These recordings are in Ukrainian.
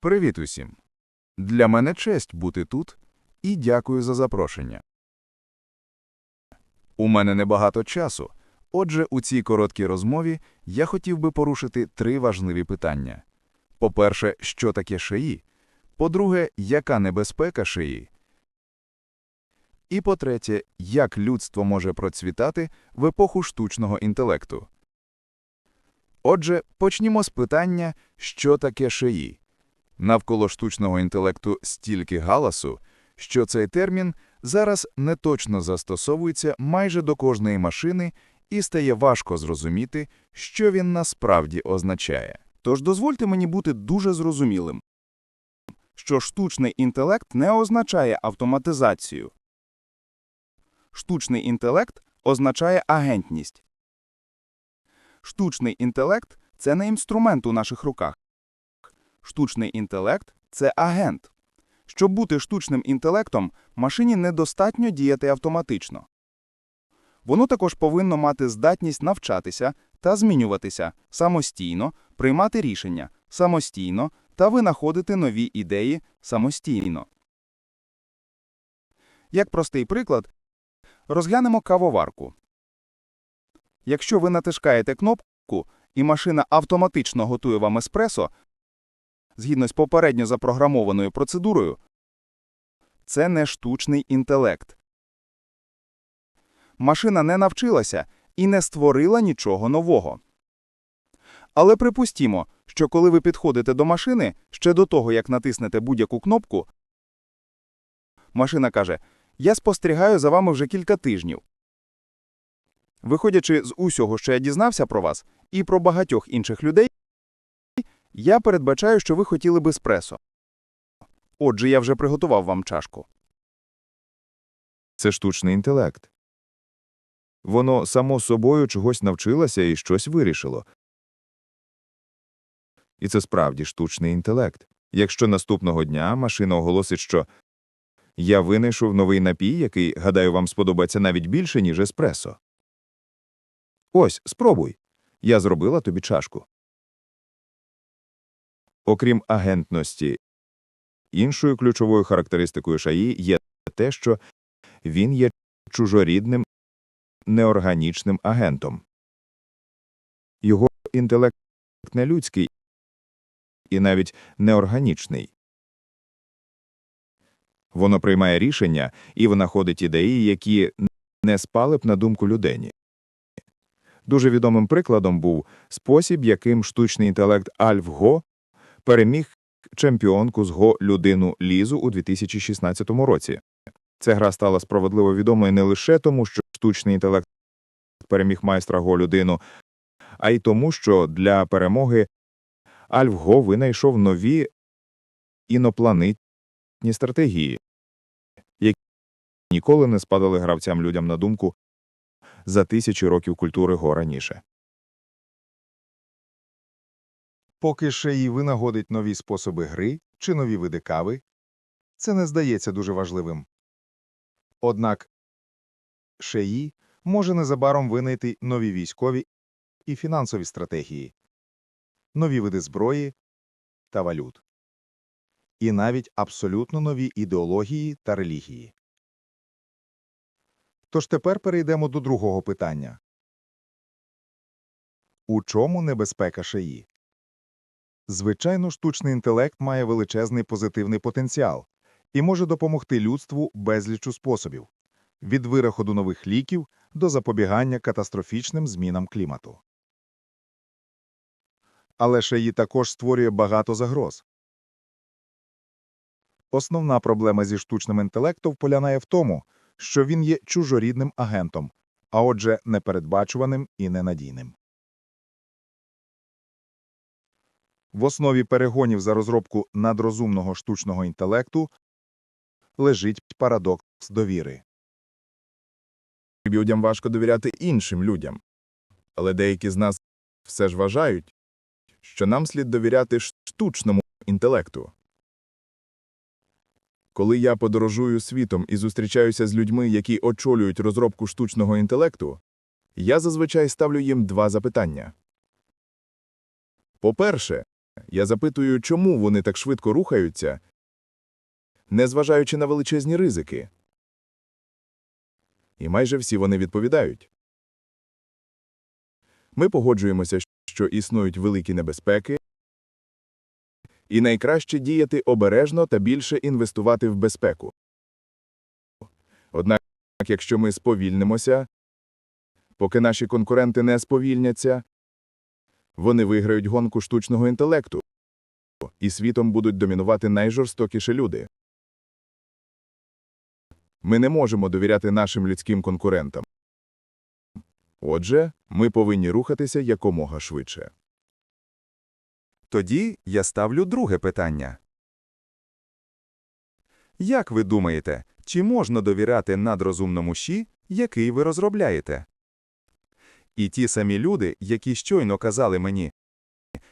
Привіт усім! Для мене честь бути тут і дякую за запрошення. У мене небагато часу, отже, у цій короткій розмові я хотів би порушити три важливі питання. По-перше, що таке шиї? По-друге, яка небезпека шиї? І по-третє, як людство може процвітати в епоху штучного інтелекту? Отже, почнімо з питання, що таке шиї? Навколо штучного інтелекту стільки галасу, що цей термін зараз неточно застосовується майже до кожної машини і стає важко зрозуміти, що він насправді означає. Тож дозвольте мені бути дуже зрозумілим, що штучний інтелект не означає автоматизацію. Штучний інтелект означає агентність. Штучний інтелект – це не інструмент у наших руках. Штучний інтелект – це агент. Щоб бути штучним інтелектом, машині недостатньо діяти автоматично. Воно також повинно мати здатність навчатися та змінюватися самостійно, приймати рішення самостійно та винаходити нові ідеї самостійно. Як простий приклад, розглянемо кавоварку. Якщо ви натискаєте кнопку, і машина автоматично готує вам еспресо, згідно з попередньо запрограмованою процедурою, це не штучний інтелект. Машина не навчилася і не створила нічого нового. Але припустімо, що коли ви підходите до машини, ще до того, як натиснете будь-яку кнопку, машина каже «Я спостерігаю за вами вже кілька тижнів». Виходячи з усього, що я дізнався про вас і про багатьох інших людей, я передбачаю, що ви хотіли б еспресо. Отже, я вже приготував вам чашку. Це штучний інтелект. Воно само собою чогось навчилося і щось вирішило. І це справді штучний інтелект. Якщо наступного дня машина оголосить, що я винайшов новий напій, який, гадаю, вам сподобається навіть більше, ніж еспресо. Ось, спробуй. Я зробила тобі чашку. Окрім агентності, іншою ключовою характеристикою шаї є те, що він є чужорідним, неорганічним агентом. Його інтелект не людський і навіть неорганічний. Воно приймає рішення і винаходить ідеї, які не спали б на думку людині. Дуже відомим прикладом був спосіб, яким штучний інтелект AlphaGo переміг чемпіонку з Го людину Лізу у 2016 році. Ця гра стала справедливо відомою не лише тому, що штучний інтелект переміг майстра Го людину, а й тому, що для перемоги AlphaGo винайшов нові інопланетні стратегії, які ніколи не спадали гравцям людям на думку за тисячі років культури Го раніше. Поки шеї винагодить нові способи гри чи нові види кави, це не здається дуже важливим. Однак шеї може незабаром винайти нові військові і фінансові стратегії, нові види зброї та валют, і навіть абсолютно нові ідеології та релігії. Тож тепер перейдемо до другого питання. У чому небезпека шеї? Звичайно, штучний інтелект має величезний позитивний потенціал і може допомогти людству безлічу способів – від винаходу нових ліків до запобігання катастрофічним змінам клімату. Але шеї також створює багато загроз. Основна проблема зі штучним інтелектом полягає в тому, що він є чужорідним агентом, а отже, непередбачуваним і ненадійним. В основі перегонів за розробку надрозумного штучного інтелекту лежить парадокс довіри. Людям важко довіряти іншим людям. Але деякі з нас все ж вважають, що нам слід довіряти штучному інтелекту. Коли я подорожую світом і зустрічаюся з людьми, які очолюють розробку штучного інтелекту, я зазвичай ставлю їм два запитання. По-перше, Я запитую, чому вони так швидко рухаються, незважаючи на величезні ризики. І майже всі вони відповідають. Ми погоджуємося, що існують великі небезпеки, і найкраще діяти обережно та більше інвестувати в безпеку. Однак, якщо ми сповільнимося, поки наші конкуренти не сповільняться, вони виграють гонку штучного інтелекту, і світом будуть домінувати найжорстокіші люди. Ми не можемо довіряти нашим людським конкурентам. Отже, ми повинні рухатися якомога швидше. Тоді я ставлю друге питання. Як ви думаєте, чи можна довіряти надрозумному щі, який ви розробляєте? І ті самі люди, які щойно казали мені,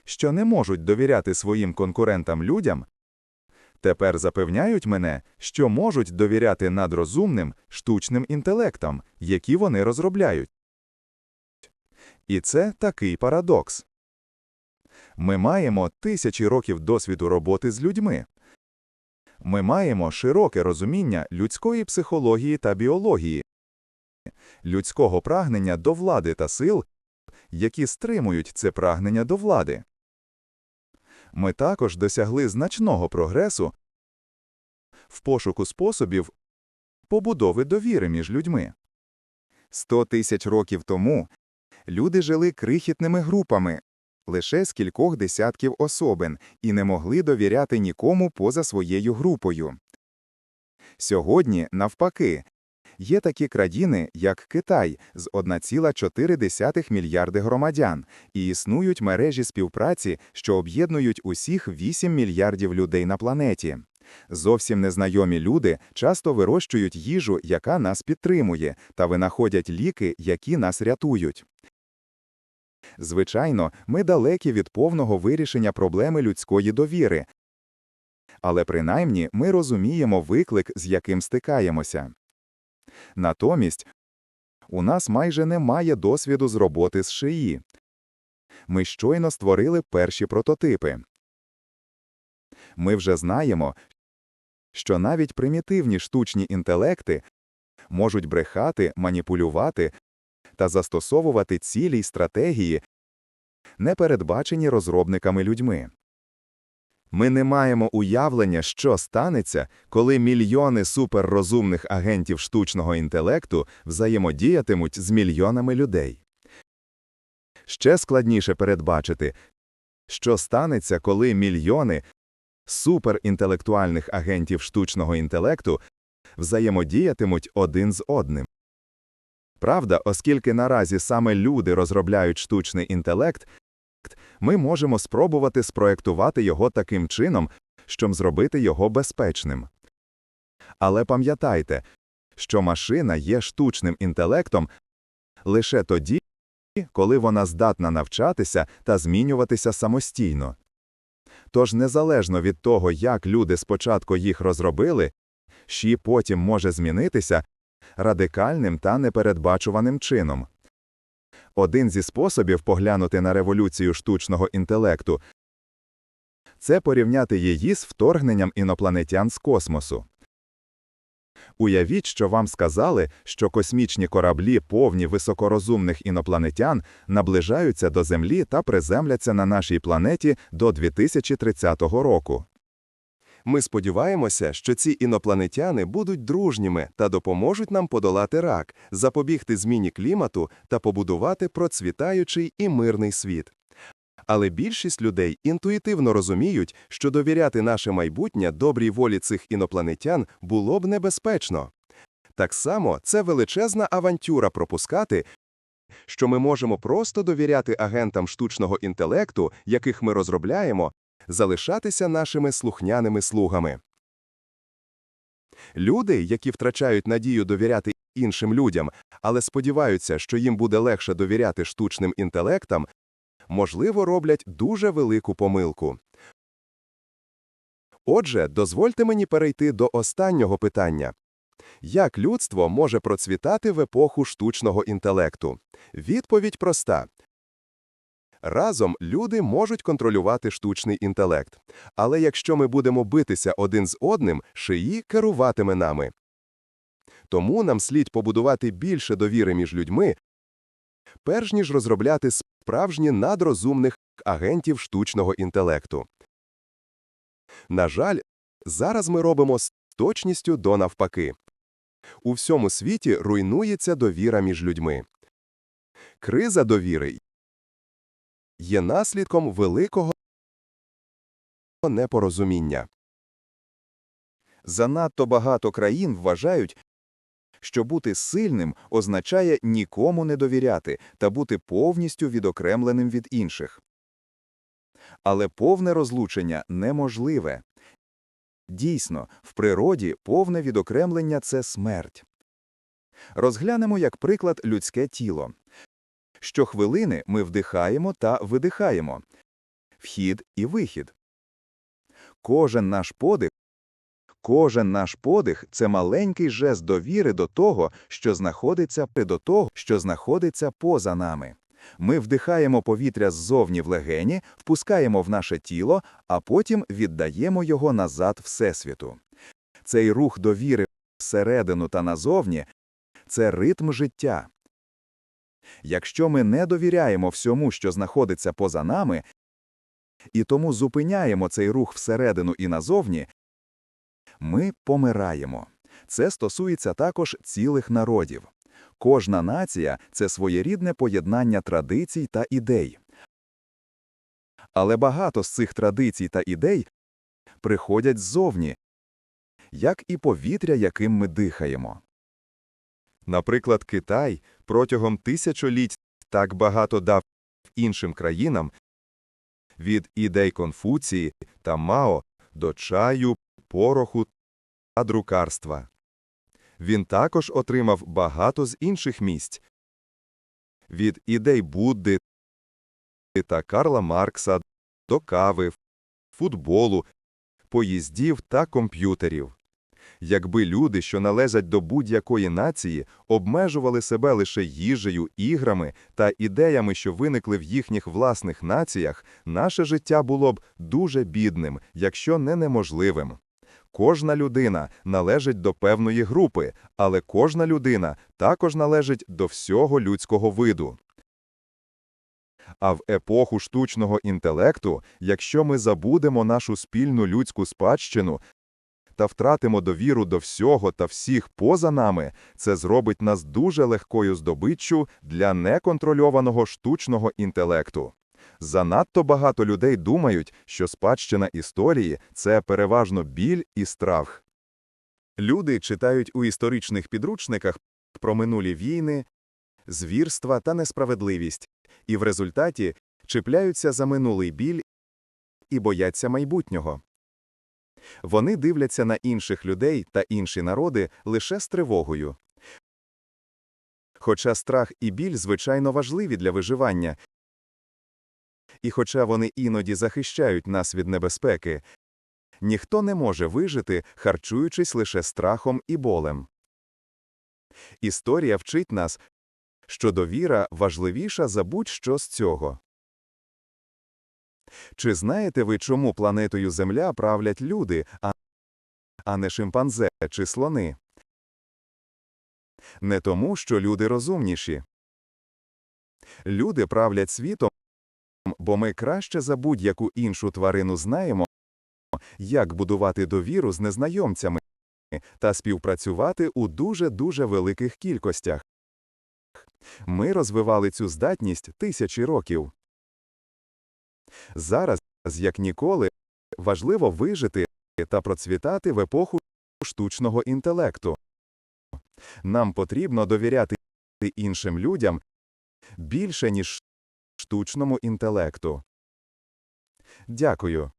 що не можуть довіряти своїм конкурентам людям, тепер запевняють мене, що можуть довіряти надрозумним штучним інтелектам, які вони розробляють. І це такий парадокс. Ми маємо тисячі років досвіду роботи з людьми. Ми маємо широке розуміння людської психології та біології, людського прагнення до влади та сил, які стримують це прагнення до влади. Ми також досягли значного прогресу в пошуку способів побудови довіри між людьми. Сто тисяч років тому люди жили крихітними групами, лише з кількох десятків особин, і не могли довіряти нікому поза своєю групою. Сьогодні, навпаки, є такі країни, як Китай, з 1,4 мільярди громадян, і існують мережі співпраці, що об'єднують усіх 8 мільярдів людей на планеті. Зовсім незнайомі люди часто вирощують їжу, яка нас підтримує, та винаходять ліки, які нас рятують. Звичайно, ми далекі від повного вирішення проблеми людської довіри. Але принаймні ми розуміємо виклик, з яким стикаємося. Натомість, у нас майже немає досвіду з роботи з шиї. Ми щойно створили перші прототипи. Ми вже знаємо, що навіть примітивні штучні інтелекти можуть брехати, маніпулювати та застосовувати цілі й стратегії, не передбачені розробниками людьми. Ми не маємо уявлення, що станеться, коли мільйони суперрозумних агентів штучного інтелекту взаємодіятимуть з мільйонами людей. Ще складніше передбачити, що станеться, коли мільйони суперінтелектуальних агентів штучного інтелекту взаємодіятимуть один з одним. Правда, оскільки наразі саме люди розробляють штучний інтелект, ми можемо спробувати спроектувати його таким чином, щоб зробити його безпечним. Але пам'ятайте, що машина є штучним інтелектом лише тоді, коли вона здатна навчатися та змінюватися самостійно. Тож незалежно від того, як люди спочатку їх розробили, щі потім може змінитися радикальним та непередбачуваним чином. Один зі способів поглянути на революцію штучного інтелекту це порівняти її з вторгненням інопланетян з космосу. Уявіть, що вам сказали, що космічні кораблі, повні високорозумних інопланетян, наближаються до Землі та приземляться на нашій планеті до 2030 року. Ми сподіваємося, що ці інопланетяни будуть дружніми та допоможуть нам подолати рак, запобігти зміні клімату та побудувати процвітаючий і мирний світ. Але більшість людей інтуїтивно розуміють, що довіряти наше майбутнє добрій волі цих інопланетян було б небезпечно. Так само це величезна авантюра пропускати, що ми можемо просто довіряти агентам штучного інтелекту, яких ми розробляємо, залишатися нашими слухняними слугами. Люди, які втрачають надію довіряти іншим людям, але сподіваються, що їм буде легше довіряти штучним інтелектам, можливо, роблять дуже велику помилку. Отже, дозвольте мені перейти до останнього питання. Як людство може процвітати в епоху штучного інтелекту? Відповідь проста. Разом люди можуть контролювати штучний інтелект. Але якщо ми будемо битися один з одним, шиї керуватиме нами. Тому нам слід побудувати більше довіри між людьми, перш ніж розробляти справжні надрозумних агентів штучного інтелекту. На жаль, зараз ми робимо з точністю до навпаки. У всьому світі руйнується довіра між людьми. Криза довіри є наслідком великого непорозуміння. Занадто багато країн вважають, що бути сильним означає нікому не довіряти та бути повністю відокремленим від інших. Але повне розлучення неможливе. Дійсно, в природі повне відокремлення – це смерть. Розглянемо як приклад людське тіло. Щохвилини ми вдихаємо та видихаємо. Вхід і вихід. Кожен наш подих Кожен наш подих це маленький жест довіри до того, що знаходиться до того, що знаходиться поза нами. Ми вдихаємо повітря ззовні в легені, впускаємо в наше тіло, а потім віддаємо його назад Всесвіту. Цей рух довіри всередину та назовні це ритм життя. Якщо ми не довіряємо всьому, що знаходиться поза нами, і тому зупиняємо цей рух всередину і назовні, ми помираємо. Це стосується також цілих народів. Кожна нація – це своєрідне поєднання традицій та ідей. Але багато з цих традицій та ідей приходять ззовні, як і повітря, яким ми дихаємо. Наприклад, Китай протягом тисячоліть так багато дав іншим країнам від ідей Конфуції та Мао до чаю, пороху та друкарства. Він також отримав багато з інших місць від ідей Будди та Карла Маркса до кави, футболу, поїздів та комп'ютерів. Якби люди, що належать до будь-якої нації, обмежували себе лише їжею, іграми та ідеями, що виникли в їхніх власних націях, наше життя було б дуже бідним, якщо не неможливим. Кожна людина належить до певної групи, але кожна людина також належить до всього людського виду. А в епоху штучного інтелекту, якщо ми забудемо нашу спільну людську спадщину та втратимо довіру до всього та всіх поза нами, це зробить нас дуже легкою здобиччю для неконтрольованого штучного інтелекту. Занадто багато людей думають, що спадщина історії – це переважно біль і страх. Люди читають у історичних підручниках про минулі війни, звірства та несправедливість, і в результаті чіпляються за минулий біль і бояться майбутнього. Вони дивляться на інших людей та інші народи лише з тривогою. Хоча страх і біль звичайно важливі для виживання, і хоча вони іноді захищають нас від небезпеки, ніхто не може вижити, харчуючись лише страхом і болем. Історія вчить нас, що довіра важливіша за будь-що з цього. Чи знаєте ви, чому планетою Земля правлять люди, а, не шимпанзе чи слони? Не тому, що люди розумніші. Люди правлять світом, бо ми краще за будь-яку іншу тварину знаємо, як будувати довіру з незнайомцями та співпрацювати у дуже-дуже великих кількостях. Ми розвивали цю здатність тисячі років. Зараз, як ніколи, важливо вижити та процвітати в епоху штучного інтелекту. Нам потрібно довіряти іншим людям більше, ніж штучному інтелекту. Дякую.